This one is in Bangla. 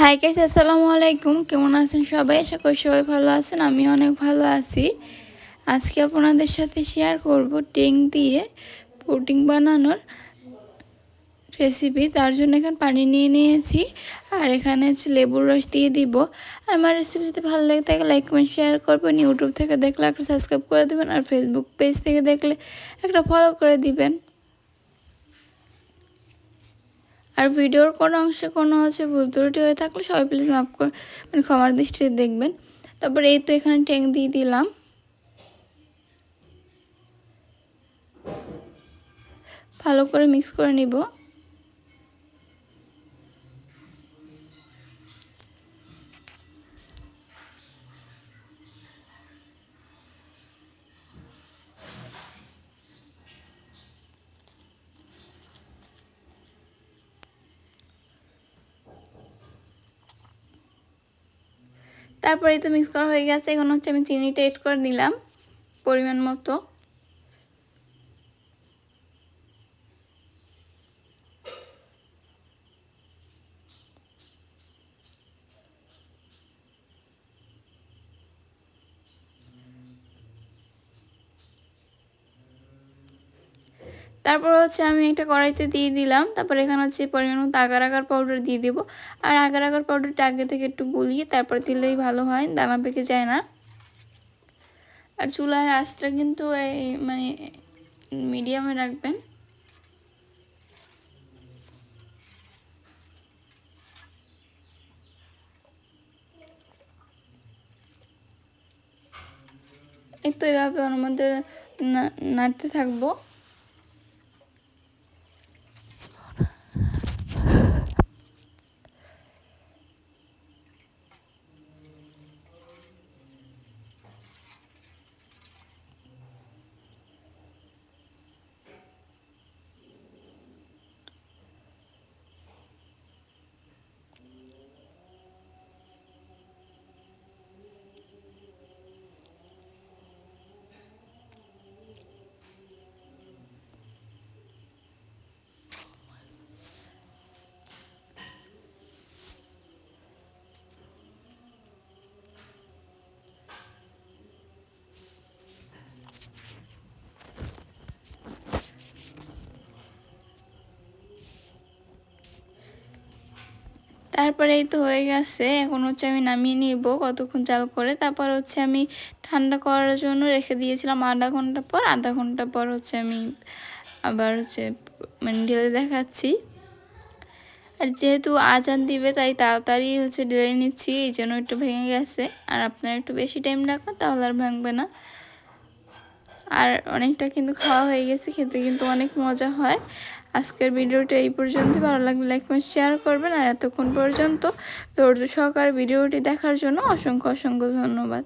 হাই গাইস আসসালামু আলাইকুম। কেমন আছেন সবাই? আশা করি সবাই ভালো আছেন আমি অনেক ভালো আছি। আজকে আপনাদের সাথে শেয়ার করব টেং দিয়ে পুডিং বানানোর রেসিপি তার জন্য এখানে পানি নিয়ে নিয়েছি, আর এখানে হচ্ছে লেবুর রস দিয়ে দিব। আর আমার রেসিপি যদি ভালো লাগে থাকে লাইক কমেন্ট শেয়ার করবেন। ইউটিউব থেকে দেখলে একটা সাবস্ক্রাইব করে দেবেন, আর ফেসবুক পেজ থেকে দেখলে একটা ফলো করে দিবেন। আর ভিডিওর কোনো অংশে কোনো হচ্ছে ভুল ত্রুটি হয়ে থাকলে সবাই প্লিজ মাফ করে মানে ক্ষমার দৃষ্টিতে দেখবেন। তারপর এই তো এখানে ট্যাং দিয়ে দিলাম। ভালো করে মিক্স করে নিব। তারপরে তো মিক্স করা হয়ে গেছে। এখন হচ্ছে আমি চিনিটা এড করে দিলাম পরিমাণ মতো। তারপর হচ্ছে আমি একটা কড়াইতে দিয়ে দিলাম। তারপর এখানে হচ্ছে পরিমাণ মতো আগার আগার পাউডার দিয়ে দেবো। আর আগার আগার পাউডারটা আগে থেকে একটু গুলিয়ে তারপর দিলেই ভালো হয়, দানা পেকে যায় না। আর চুলার আঁচটা কিন্তু এই মানে মিডিয়ামে রাখবেন। এই তো এভাবে মধ্যে নাড়তে থাকব। তারপরে এই তো হয়ে গেছে। এখন হচ্ছে আমি নামিয়ে নিব কতক্ষণ চাল করে। তারপর হচ্ছে আমি ঠান্ডা করার জন্য রেখে দিয়েছিলাম আধা ঘণ্টা পর। আধা ঘণ্টা পর হচ্ছে আমি আবার হচ্ছে মানে ঢেলে দেখাচ্ছি। আর যেহেতু আজান দিবে, তাই তাড়াতাড়ি হচ্ছে ঢেলে নিচ্ছি, এই জন্য একটু ভেঙে গেছে। আর আপনারা একটু বেশি টাইম রাখবেন, তাহলে আর ভাঙবে না। আর অনেকটা কিন্তু খাওয়া হয়ে গেছে, খেতে কিন্তু অনেক মজা হয়। আজকের ভিডিওটা এই পর্যন্ত ভালো লাগলে লাইক শেয়ার করবেন। আর এতক্ষণ পর্যন্ত ধৈর্য সহকার ভিডিওটি দেখার জন্য অসংখ্য অসংখ্য ধন্যবাদ।